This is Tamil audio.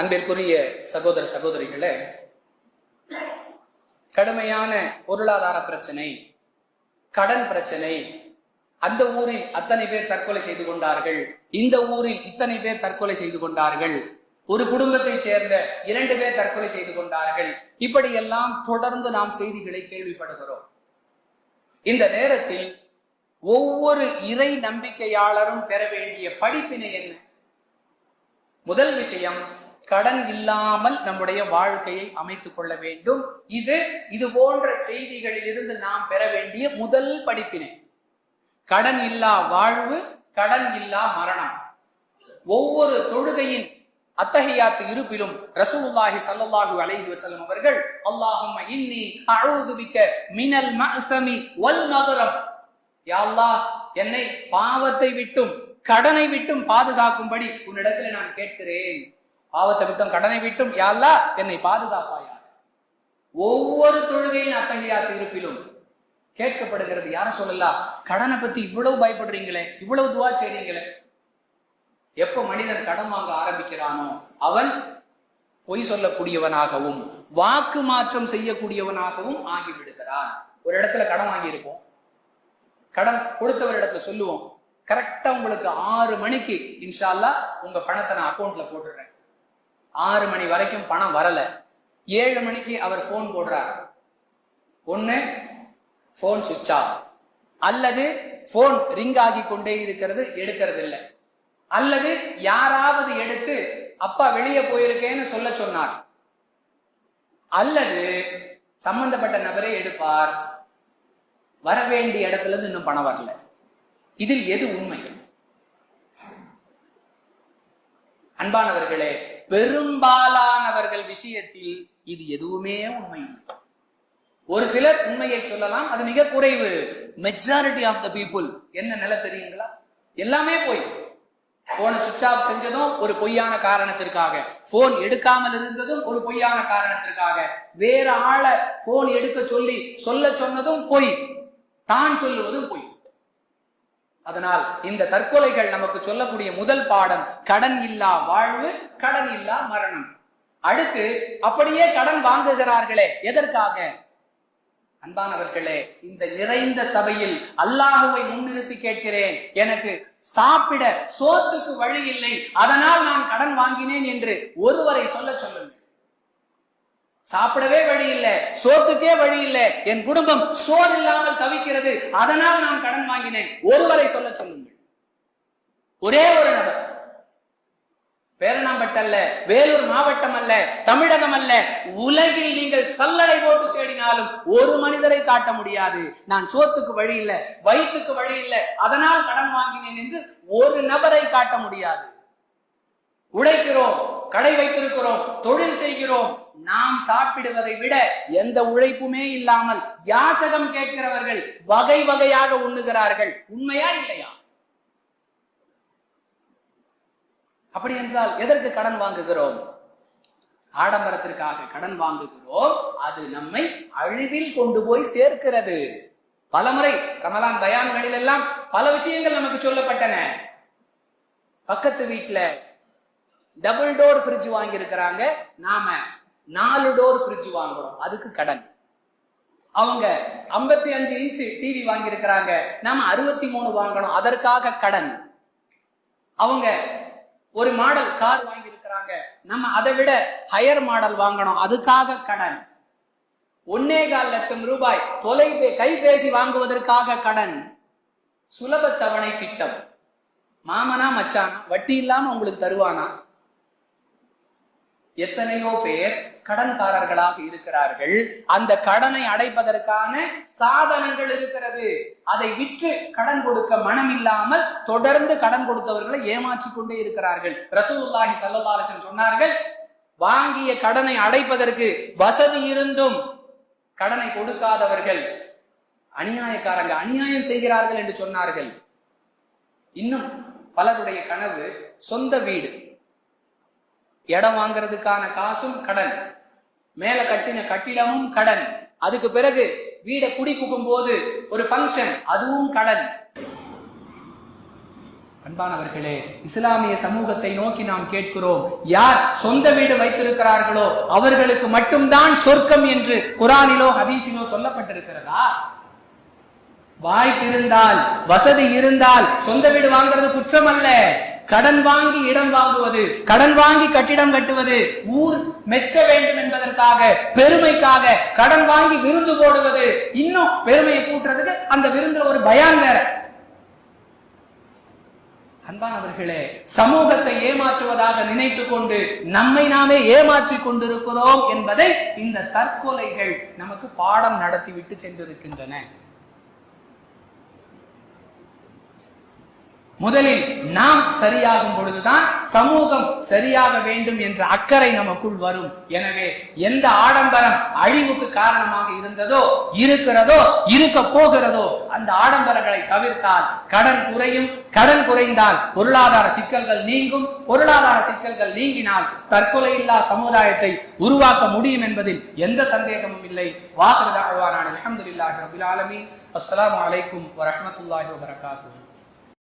அன்பிற்குரிய சகோதர சகோதரிகளே கடுமையான பொருளாதார பிரச்சனை கடன் பிரச்சனை அந்த ஊரில் அத்தனை பேர் தற்கொலை செய்து கொண்டார்கள். இந்த ஊரில் இத்தனை பேர் தற்கொலை செய்து கொண்டார்கள். ஒரு குடும்பத்தைச் சேர்ந்த இரண்டு பேர் தற்கொலை செய்து கொண்டார்கள். இப்படியெல்லாம் தொடர்ந்து நாம் செய்திகளை கேள்விப்படுகிறோம். இந்த நேரத்தில் ஒவ்வொரு இறை நம்பிக்கையாளரும் பெற வேண்டிய படிப்பினை என்ன? முதல் விஷயம் கடன் இல்லாமல் நம்முடைய வாழ்க்கையை அமைத்துக் கொள்ள வேண்டும். இது இது போன்ற செய்திகளிலிருந்து நாம் பெற வேண்டிய முதல் படிப்பினை. கடன் இல்லா வாழ்வு கடன் இல்லா மரணம். ஒவ்வொரு தொழுகையின் அத்தகையாத்து இருப்பிலும் ரசூலுல்லாஹி ஸல்லல்லாஹு அலைஹி வஸல்லம் அவர்கள் அல்லாஹும்ம இன்னி அஊது பிக்க மினல் மஅசமி வல் மகரம். யா அல்லாஹ் என்னை பாவத்தை விட்டும் கடனை விட்டும் பாதுகாக்கும்படி உன்னிடத்தில் நான் கேட்கிறேன். பாவத்தை விட்டும் கடனை விட்டும் யாழ்லா என்னை பாதுகாப்பாயா ஒவ்வொரு தொழுகையின் அத்தகையா இருப்பிலும் கேட்கப்படுகிறது யார சொல்லலாம் கடனை பத்தி இவ்வளவு பயப்படுறீங்களே இவ்வளவு துவா செய்றீங்களே. எப்ப மனிதன் கடன் வாங்க ஆரம்பிக்கிறானோ அவன் பொய் சொல்லக்கூடியவனாகவும் வாக்கு மாற்றம் செய்யக்கூடியவனாகவும் ஆகிவிடுகிறான். ஒரு இடத்துல கடன் வாங்கியிருப்போம். கடன் கொடுத்தவர் இடத்துல சொல்லுவோம் கரெக்டா உங்களுக்கு ஆறு மணிக்கு இன்ஷால்லா உங்க பணத்தை நான் அக்கௌண்ட்ல போட்டுடுறேன். ஆறு மணி வரைக்கும் பணம் வரல. ஏழு மணிக்கு அவர் ஃபோன் போடுறார். ஒன்று ஃபோன் சுவிட்ச் ஆஃப் அல்லது ஃபோன் ரிங் ஆகி கொண்டே இருக்கிறது எடுக்கிறது இல்லை அல்லது யாராவது எடுத்து அப்பா வெளியே போயிருக்கேன்னு சொல்ல சொன்னார். அல்லது சம்பந்தப்பட்ட நபரே எடுப்பார். வர வேண்டிய இடத்துல இருந்து இன்னும் பணம் வரல. இதில் எது உண்மை? அன்பானவர்களே பெரும்பாலானவர்கள் விஷயத்தில் இது எதுவுமே உண்மை. ஒரு சிலர் உண்மையை சொல்லலாம் அது மிக குறைவு. மெஜாரிட்டி ஆஃப் த பீப்புள் என்ன நிலை தெரியுங்களா? எல்லாமே போய் போனை சுவிட்ச் ஆஃப் செஞ்சதும் ஒரு பொய்யான காரணத்திற்காக. போன் எடுக்காமல் இருந்ததும் ஒரு பொய்யான காரணத்திற்காக. வேற ஆளை போன் எடுக்க சொல்லி சொல்ல சொன்னதும் பொய். தான் சொல்லுவதும் பொய். அதனால் இந்த தற்கொலைகள் நமக்கு சொல்லக்கூடிய முதல் பாடம் கடன் இல்லா வாழ்வு கடன் இல்லா மரணம். அடுத்து அப்படியே கடன் வாங்குகிறார்களே எதற்காக? அன்பானவர்களே இந்த நிறைந்த சபையில் அல்லாஹுவை முன்னிறுத்தி கேட்கிறேன். எனக்கு சாப்பிட சோத்துக்கு வழி இல்லை. அதனால் நான் கடன் வாங்கினேன் என்று ஒருவரை சொல்ல சொல்லுங்கள். சாப்பிடவே வழி இல்லை சோத்துக்கே வழி இல்லை. என் குடும்பம் சோறு இல்லாமல் தவிக்கிறது அதனால் நான் கடன் வாங்கினேன். ஒருவரை சொல்ல சொல்லுங்கள். ஒரே ஒரு நபர். பேரணாம்பட்டு அல்ல வேலூர் மாவட்டம் அல்ல தமிழகம் அல்ல. உலகில் நீங்கள் சல்லடை போட்டு தேடினாலும் ஒரு மனிதரை காட்ட முடியாது. நான் சோத்துக்கு வழி இல்லை வயிற்றுக்கு வழி இல்லை அதனால் கடன் வாங்கினேன் என்று ஒரு நபரை காட்ட முடியாது. உழைக்கிறோம் கடை வைத்திருக்கிறோம் தொழில் செய்கிறோம் நாம் சாப்பிடுவதை விட எந்த உழைப்புமே இல்லாமல் யாசகம் கேட்கிறவர்கள் வகை வகையாக உண்ணுகிறார்கள். உண்மையா இல்லையா? அப்படி என்றால் எதற்கு கடன் வாங்குகிறோம்? ஆடம்பரத்திற்காக கடன் வாங்குகிறோம். அது நம்மை அழிவில் கொண்டு போய் சேர்க்கிறது. பலமுறை ரமலான் பயான்களில் எல்லாம் பல விஷயங்கள் நமக்கு சொல்லப்பட்டன. பக்கத்து வீட்டுல டபுள் டோர் ஃப்ரிட்ஜ் வாங்கியிருக்கிறாங்க. நாம நாலு டோர் ஃப்ரிட்ஜ் வாங்குறோம். அதுக்கு கடன். அவங்க ஐம்பத்தி அஞ்சு இன்ச்சு டிவி வாங்கியிருக்கிறாங்க. நாம அறுபத்தி மூணு வாங்கணும். அதற்காக கடன். அவங்க ஒரு மாடல் கார் வாங்கியிருக்கிறாங்க. நம்ம அதை விட ஹையர் மாடல் வாங்கணும். அதுக்காக கடன். ஒன்னே கால் லட்சம் ரூபாய் தொலைபே கைபேசி வாங்குவதற்காக கடன். சுலப தவணை திட்டம். மாமனா மச்சானா வட்டி இல்லாம உங்களுக்கு தருவானா? எத்தனையோ பேர் கடன்காரர்களாக இருக்கிறார்கள். அந்த கடனை அடைப்பதற்கான சாதனங்கள் இருக்கிறது. அதை விற்று கடன் கொடுக்க மனம் இல்லாமல் தொடர்ந்து கடன் கொடுத்தவர்களை ஏமாற்றி கொண்டே இருக்கிறார்கள். ரசூல்லாஹி ஸல்லல்லாஹு சொன்னார்கள் வாங்கிய கடனை அடைப்பதற்கு வசதி இருந்தும் கடனை கொடுக்காதவர்கள் அநியாயக்காரங்க அநியாயம் செய்கிறார்கள் என்று சொன்னார்கள். இன்னும் பலருடைய கனவு சொந்த வீடு. இடம் வாங்குறதுக்கான காசும் கடன். மேல கட்டின கட்டிடமும் கடன். அதுக்கு பிறகு வீடை குடி குக்கும் போது ஒரு ஃபங்க்ஷன் அதுவும் கடன். அன்பானவர்களே இஸ்லாமிய சமூகத்தை நோக்கி நாம் கேட்கிறோம் யார் சொந்த வீடு வைத்திருக்கிறார்களோ அவர்களுக்கு மட்டும்தான் சொர்க்கம் என்று குரானிலோ ஹதீஸிலோ சொல்லப்பட்டிருக்கிறதா? வாய்ப்பு இருந்தால் வசதி இருந்தால் சொந்த வீடு வாங்குறது குற்றம் அல்ல கடன் வாங்கி இடம் வாங்குவது கடன் வாங்கி கட்டிடம் கட்டுவது ஊர் மெச்ச வேண்டும் என்பதற்காக பெருமைக்காக கடன் வாங்கி விருந்து போடுவது இன்னும் பெருமையை கூட்டுறதுக்கு அந்த விருந்துல ஒரு பயான் வேற. அன்பானவர்களே சமூகத்தை ஏமாற்றுவதாக நினைத்துக் கொண்டு நம்மை நாமே ஏமாற்றிக் கொண்டிருக்கிறோம் என்பதை இந்த தற்கொலைகள் நமக்கு பாடம் நடத்திவிட்டு சென்றிருக்கின்றன. முதலில் நாம் சரியாகும் பொழுதுதான் சமூகம் சரியாக வேண்டும் என்ற அக்கறை நமக்குள் வரும். எனவே எந்த ஆடம்பரம் அழிவுக்கு காரணமாக இருந்ததோ இருக்கிறதோ இருக்க போகிறதோ அந்த ஆடம்பரங்களை தவிர்த்தால் கடன் குறையும். கடன் குறைந்தால் பொருளாதார சிக்கல்கள் நீங்கும். பொருளாதார சிக்கல்கள் நீங்கினால் தற்கொலை இல்லா சமுதாயத்தை உருவாக்க முடியும் என்பதில் எந்த சந்தேகமும் இல்லை. வாசல் அல்ஹம்துலில்லாஹி ரபுல் ஆலமீன். அஸ்லாம் அலைக்கும் வரமத்துல்லாஹி வபரகாத்துஹு.